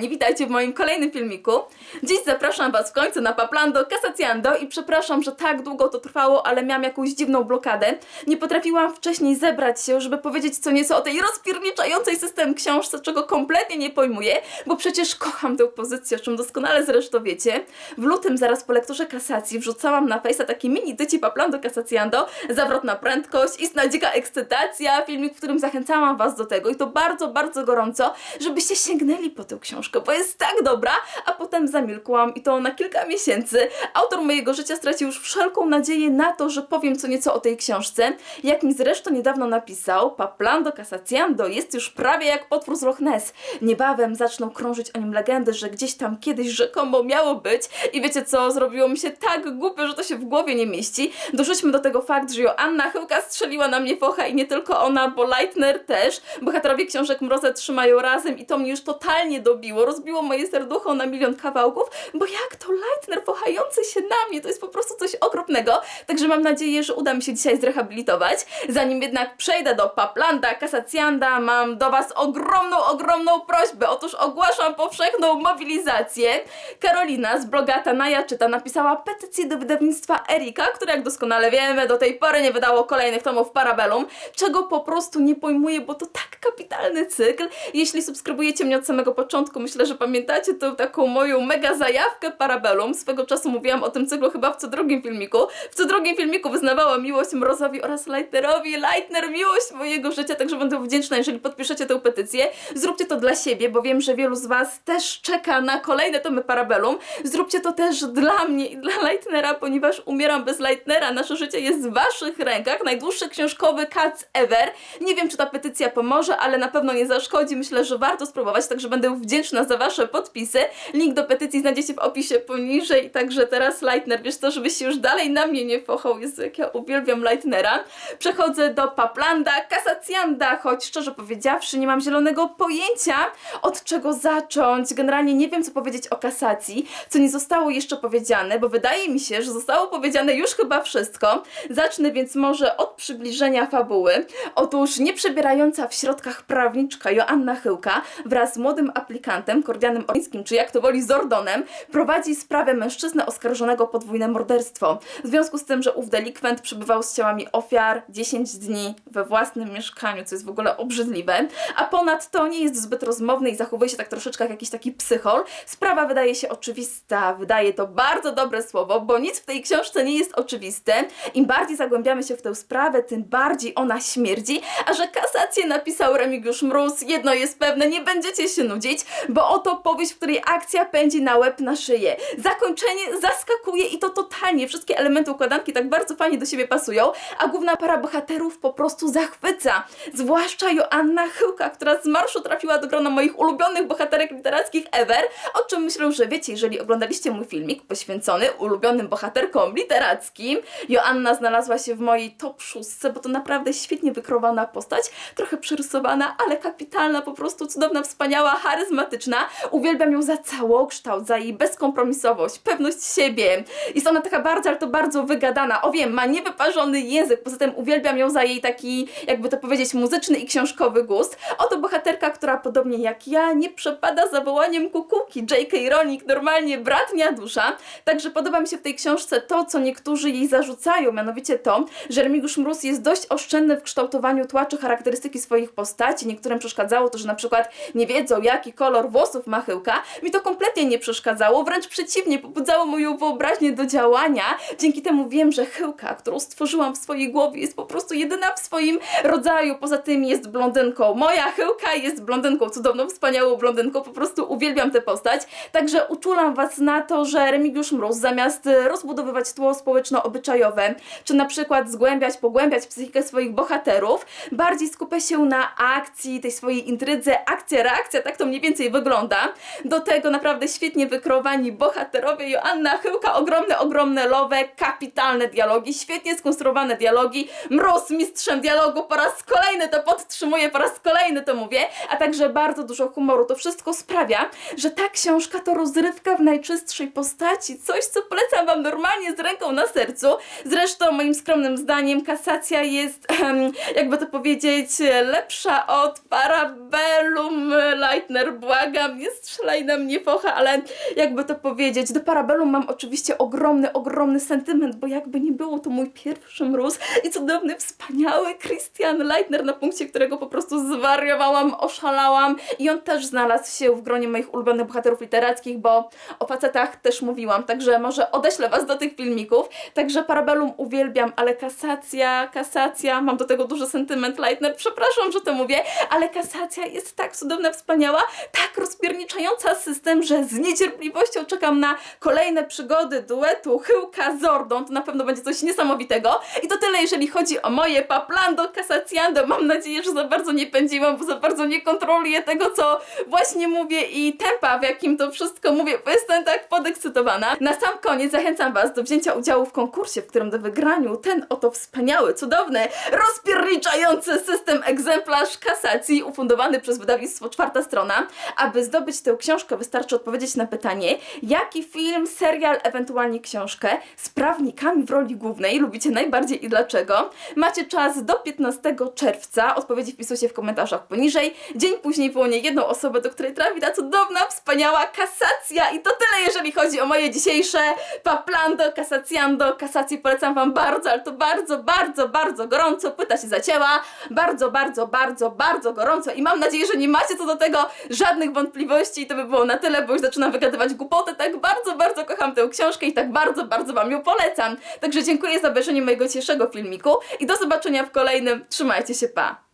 kochani, witajcie w moim kolejnym filmiku. Dziś zapraszam Was w końcu na Paplando Casacciando i przepraszam, że tak długo to trwało, ale miałam jakąś dziwną blokadę. Nie potrafiłam wcześniej zebrać się, żeby powiedzieć co nieco o tej rozpierniczającej system książce, czego kompletnie nie pojmuję, bo przecież kocham tę pozycję, o czym doskonale zresztą wiecie. W lutym, zaraz po lekturze kasacji, wrzucałam na Face'a taki mini tyci Paplando Casacciando, zawrotna prędkość, istna dzika ekscytacja, filmik, w którym zachęcałam Was do tego i to bardzo, bardzo gorąco, żebyście sięgnęli po tę książkę, bo jest tak dobra, a potem zamilkłam i to na kilka miesięcy. Autor mojego życia stracił już wszelką nadzieję na to, że powiem co nieco o tej książce. Jak mi zresztą niedawno napisał, Paplando Casacciando jest już prawie jak potwór z Loch Ness. Niebawem zaczną krążyć o nim legendy, że gdzieś tam kiedyś rzekomo miało być i wiecie co, zrobiło mi się tak głupio, że to się w głowie nie mieści. Dorzućmy do tego fakt, że Joanna Chyłka strzeliła na mnie focha i nie tylko ona, bo Leitner też. Bohaterowie książek Mroze trzymają razem i to mnie już totalnie dobiło. Rozbiło moje serducho na milion kawałków, bo jak to Leitner fochający się na mnie, to jest po prostu coś okropnego. Także mam nadzieję, że uda mi się dzisiaj zrehabilitować. Zanim jednak przejdę do Paplanda, Casaccianda, mam do Was ogromną, ogromną prośbę. Otóż ogłaszam powszechną mobilizację. Karolina z bloga Tanaja Czyta napisała petycję do wydawnictwa Erika, które jak doskonale wiemy do tej pory nie wydało kolejnych tomów Parabellum, czego po prostu nie pojmuję, bo to tak kapitalny cykl. Jeśli subskrybujecie mnie od samego początku, myślę, że pamiętacie tą taką moją mega zajawkę Parabellum. Swego czasu mówiłam o tym cyklu chyba w co drugim filmiku. W co drugim filmiku wyznawałam miłość Mrozowi oraz Leitnerowi. Leitner, miłość mojego życia, także będę wdzięczna, jeżeli podpiszecie tę petycję. Zróbcie to dla siebie, bo wiem, że wielu z Was też czeka na kolejne tomy Parabellum. Zróbcie to też dla mnie i dla Leitnera, ponieważ umieram bez Leitnera. Nasze życie jest w Waszych rękach. Najdłuższy książkowy cuts ever. Nie wiem, czy ta petycja pomoże, ale na pewno nie zaszkodzi. Myślę, że warto spróbować, także będę wdzięczna za Wasze podpisy. Link do petycji znajdziecie w opisie poniżej. Także teraz Leitner, wiesz to, żebyś się już dalej na mnie nie fochał. Jezu, jak ja uwielbiam Leitnera. Przechodzę do Paplanda, Casaccianda, choć szczerze powiedziawszy nie mam zielonego pojęcia od czego zacząć. Generalnie nie wiem co powiedzieć o kasacji, co nie zostało jeszcze powiedziane, bo wydaje mi się, że zostało powiedziane już chyba wszystko. Zacznę więc może od przybliżenia fabuły. Otóż nieprzebierająca w środkach prawniczka Joanna Chyłka wraz z młodym aplikantem Kordianem Orlińskim, czy jak to woli Zordonem, prowadzi sprawę mężczyzny oskarżonego o podwójne morderstwo. W związku z tym, że ów delikwent przebywał z ciałami ofiar 10 dni we własnym mieszkaniu, co jest w ogóle obrzydliwe, a ponadto nie jest zbyt rozmowny i zachowuje się tak troszeczkę jak jakiś taki psychol. Sprawa wydaje się oczywista, wydaje to bardzo dobre słowo, bo nic w tej książce nie jest oczywiste. Im bardziej zagłębiamy się w tę sprawę, tym bardziej ona śmierdzi, a że kasację napisał Remigiusz Mróz, jedno jest pewne, nie będziecie się nudzić, bo oto powieść, w której akcja pędzi na łeb na szyję. Zakończenie zaskakuje i to totalnie. Wszystkie elementy układanki tak bardzo fajnie do siebie pasują, a główna para bohaterów po prostu zachwyca. Zwłaszcza Joanna Chyłka, która z marszu trafiła do grona moich ulubionych bohaterek literackich ever, o czym myślę, że wiecie, jeżeli oglądaliście mój filmik poświęcony ulubionym bohaterkom literackim. Joanna znalazła się w mojej top szóstce, bo to naprawdę świetnie wykrowana postać, trochę przerysowana, ale kapitalna, po prostu cudowna, wspaniała, charyzmatyczna. Uwielbiam ją za całokształt, za jej bezkompromisowość, pewność siebie. Jest ona taka bardzo, ale to bardzo wygadana. O wiem, ma niewyparzony język, poza tym uwielbiam ją za jej taki, jakby to powiedzieć, muzyczny i książkowy gust. Oto bohaterka, która podobnie jak ja nie przepada za wołaniem kukułki. J.K. Rowling, normalnie bratnia dusza. Także podoba mi się w tej książce to, co niektórzy jej zarzucają, mianowicie to, że Remigiusz Mróz jest dość oszczędny w kształtowaniu tła czy charakterystyki swoich postaci. Niektórym przeszkadzało to, że na przykład nie wiedzą, jaki kolor włosów ma Chyłka. Mi to kompletnie nie przeszkadzało, wręcz przeciwnie, pobudzało moją wyobraźnię do działania. Dzięki temu wiem, że Chyłka, którą stworzyłam w swojej głowie, jest po prostu jedyna w swoim rodzaju. Poza tym jest blondynką. Moja Chyłka jest blondynką, cudowną, wspaniałą blondynką. Po prostu uwielbiam tę postać. Także uczulam Was na to, że Remigiusz Mróz zamiast e, rozbudowywać tło społeczno-obyczajowe, czy na przykład zgłębiać, pogłębiać psychikę swoich bohaterów, bardziej skupia się na akcji, tej swojej intrydze, akcja, reakcja, tak to mniej więcej wygląda. Do tego naprawdę świetnie wykreowani bohaterowie, Joanna Chyłka, ogromne, ogromne lowe, kapitalne dialogi, świetnie skonstruowane dialogi, Mróz mistrzem dialogu, po raz kolejny to podtrzymuję, po raz kolejny to mówię, a także bardzo dużo humoru. To wszystko sprawia, że ta książka to rozrywka w najczystszej postaci, coś co polecam Wam normalnie z ręką na sercu. Zresztą moim skromnym zdaniem kasacja jest, jakby to powiedzieć, lepsza od Parabellum Leitner, błagam błagam, nie strzelaj na mnie focha, ale jakby to powiedzieć, do Parabellum mam oczywiście ogromny, ogromny sentyment, bo jakby nie było, to mój pierwszy mróz i cudowny, wspaniały Christian Leitner, na punkcie którego po prostu zwariowałam, oszalałam i on też znalazł się w gronie moich ulubionych bohaterów literackich, bo o facetach też mówiłam, także może odeślę Was do tych filmików, także Parabellum uwielbiam, ale kasacja, kasacja, mam do tego duży sentyment Leitner, przepraszam, że to mówię, ale kasacja jest tak cudowna, wspaniała, tak rozpierniczająca system, że z niecierpliwością czekam na kolejne przygody duetu Chyłka z Zordą, to na pewno będzie coś niesamowitego. I to tyle, jeżeli chodzi o moje paplando casacjando. Mam nadzieję, że za bardzo nie pędziłam, bo za bardzo nie kontroluję tego, co właśnie mówię i tempa, w jakim to wszystko mówię, bo jestem tak podekscytowana. Na sam koniec zachęcam Was do wzięcia udziału w konkursie, w którym do wygraniu ten oto wspaniały, cudowny, rozpierniczający system egzemplarz kasacji ufundowany przez wydawnictwo Czwarta Strona. Aby zdobyć tę książkę wystarczy odpowiedzieć na pytanie, jaki film, serial, ewentualnie książkę z prawnikami w roli głównej lubicie najbardziej i dlaczego. Macie czas do 15 czerwca. Odpowiedzi wpisujcie w komentarzach poniżej. Dzień później wyłonię jedną osobę, do której trafi ta cudowna, wspaniała kasacja. I to tyle, jeżeli chodzi o moje dzisiejsze paplando, kasacjando. Kasację polecam Wam bardzo, ale to bardzo, bardzo, bardzo gorąco. Pyta się zacięła. Bardzo, bardzo, bardzo, bardzo gorąco. I mam nadzieję, że nie macie co do tego żadnych wątpliwości. I to by było na tyle, bo już zaczynam wygadywać głupotę. Tak bardzo, bardzo kocham tę książkę i tak bardzo, bardzo Wam ją polecam. Także dziękuję za obejrzenie mojego dzisiejszego filmiku i do zobaczenia w kolejnym. Trzymajcie się, pa!